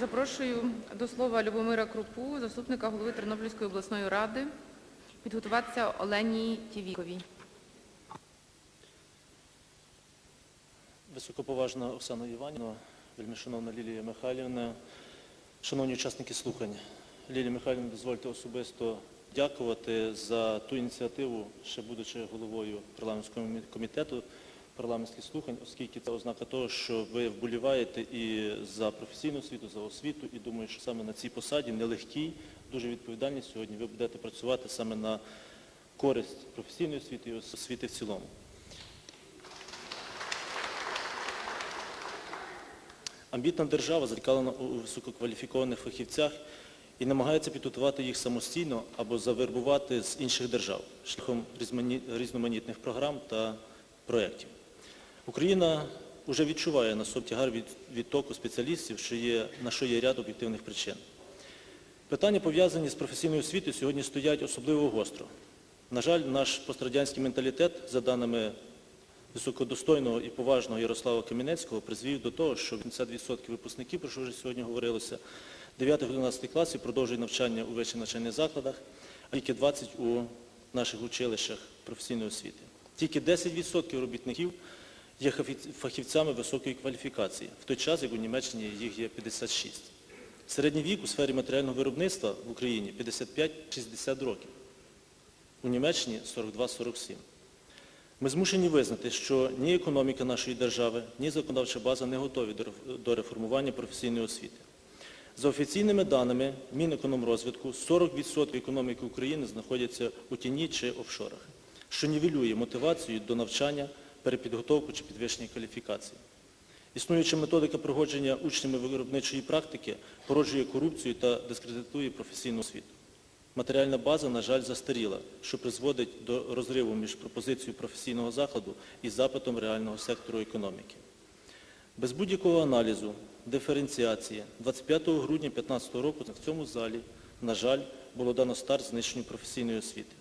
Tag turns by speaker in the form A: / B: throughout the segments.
A: Запрошую до слова Любомира Крупу, заступника голови Тернопільської обласної ради, підготуватися Олені Тівіковій.
B: Високоповажна Оксана Іванівна, вельмишановна Лілія Михайлівна, шановні учасники слухань. Лілія Михайлівна, дозвольте особисто дякувати за ту ініціативу, ще будучи головою парламентського комітету парламентських слухань, оскільки це ознака того, що ви вболіваєте і за професійну освіту, за освіту, і думаю, що саме на цій посаді, нелегкій, дуже відповідальній сьогодні, ви будете працювати саме на користь професійної освіти і освіти в цілому. Амбітна держава зацікавлена у висококваліфікованих фахівцях і намагається підготувати їх самостійно або завербувати з інших держав шляхом різноманітних програм та проєктів. Україна вже відчуває на собі тягар від відтоку спеціалістів, що є, на що є ряд об'єктивних причин. Питання, пов'язані з професійною освітою, сьогодні стоять особливо гостро. На жаль, наш пострадянський менталітет, за даними високодостойного і поважного Ярослава Кам'янецького, призвів до того, що 50% випускників, про що вже сьогодні говорилося, 9-11 класів продовжують навчання у вищих навчальних закладах, а тільки 20% у наших училищах професійної освіти. Тільки 10% робітників є фахівцями високої кваліфікації, в той час, як у Німеччині їх є 56. Середній вік у сфері матеріального виробництва в Україні 55-60 років. У Німеччині 42-47. Ми змушені визнати, що ні економіка нашої держави, ні законодавча база не готові до реформування професійної освіти. За офіційними даними Мінекономрозвитку, 40% економіки України знаходяться у тіні чи офшорах, що нівелює мотивацію до навчання, перепідготовку чи підвищення кваліфікації. Існуюча методика прогодження учнями виробничої практики породжує корупцію та дискредитує професійну освіту. Матеріальна база, на жаль, застаріла, що призводить до розриву між пропозицією професійного закладу і запитом реального сектору економіки. Без будь-якого аналізу, диференціації, 25 грудня 2015 року в цьому залі, на жаль, було дано старт знищенню професійної освіти.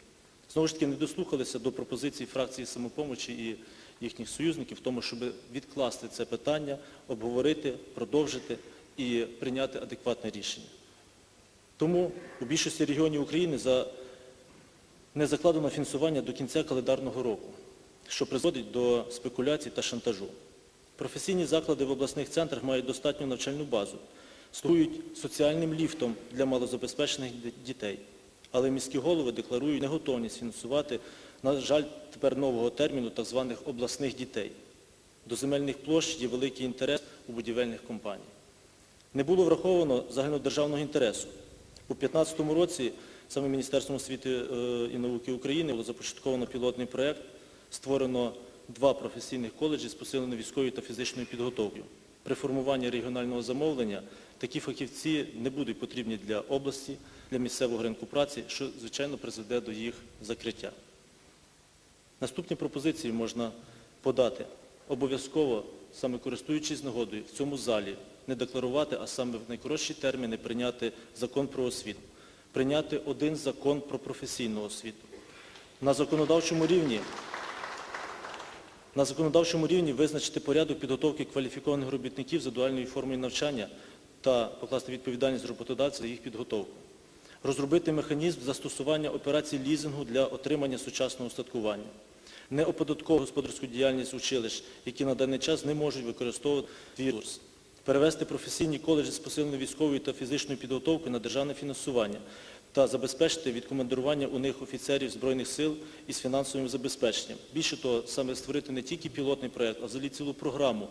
B: Знову ж таки, не дослухалися до пропозицій фракції самопомочі і їхніх союзників в тому, щоб відкласти це питання, обговорити, продовжити і прийняти адекватне рішення. Тому у більшості регіонів України за... не закладено фінансування до кінця календарного року, що призводить до спекуляцій та шантажу. Професійні заклади в обласних центрах мають достатню навчальну базу, слугують соціальним ліфтом для малозабезпечених дітей. Але міські голови декларують неготовність фінансувати, на жаль, тепер нового терміну так званих обласних дітей. До земельних площ є великий інтерес у будівельних компаній. Не було враховано загальнодержавного інтересу. У 2015 році саме Міністерством освіти е, і науки України було започатковано пілотний проєкт, створено два професійних коледжі з посиленою військовою та фізичною підготовкою. При формуванні регіонального замовлення такі фахівці не будуть потрібні для області, для місцевого ринку праці, що, звичайно, призведе до їх закриття. Наступні пропозиції можна подати. Обов'язково, саме користуючись нагодою, в цьому залі не декларувати, а саме в найкоротші терміни прийняти закон про освіту, прийняти один закон про професійну освіту. На законодавчому рівні на законодавчому рівні визначити порядок підготовки кваліфікованих робітників за дуальною формою навчання та покласти відповідальність роботодавця за їх підготовку. Розробити механізм застосування операцій лізингу для отримання сучасного устаткування. Не оподатковувати господарську діяльність училищ, які на даний час не можуть використовувати свій ресурс. Перевести професійні коледжі з посиленою військовою та фізичною підготовкою на державне фінансування та забезпечити відкомандирування у них офіцерів Збройних сил із фінансовим забезпеченням. Більше того, саме створити не тільки пілотний проєкт, а взагалі цілу програму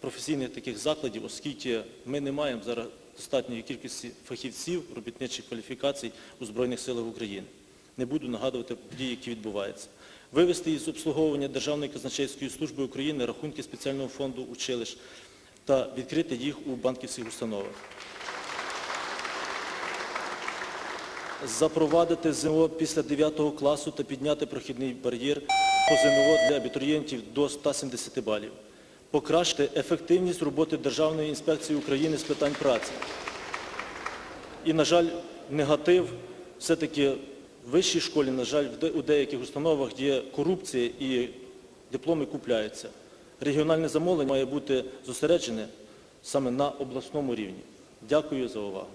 B: професійних таких закладів, оскільки ми не маємо зараз достатньої кількості фахівців, робітничих кваліфікацій у Збройних силах України. Не буду нагадувати події, які відбуваються. Вивести із обслуговування Державної казначейської служби України рахунки спеціального фонду училищ та відкрити їх у банківських установах. Запровадити ЗНО після 9 класу та підняти прохідний бар'єр по ЗНО для абітурієнтів до 170 балів. Покращити ефективність роботи Державної інспекції України з питань праці. І, на жаль, негатив все-таки в вищій школі, на жаль, у деяких установах є корупція і дипломи купляються. Регіональне замовлення має бути зосереджене саме на обласному рівні. Дякую за увагу.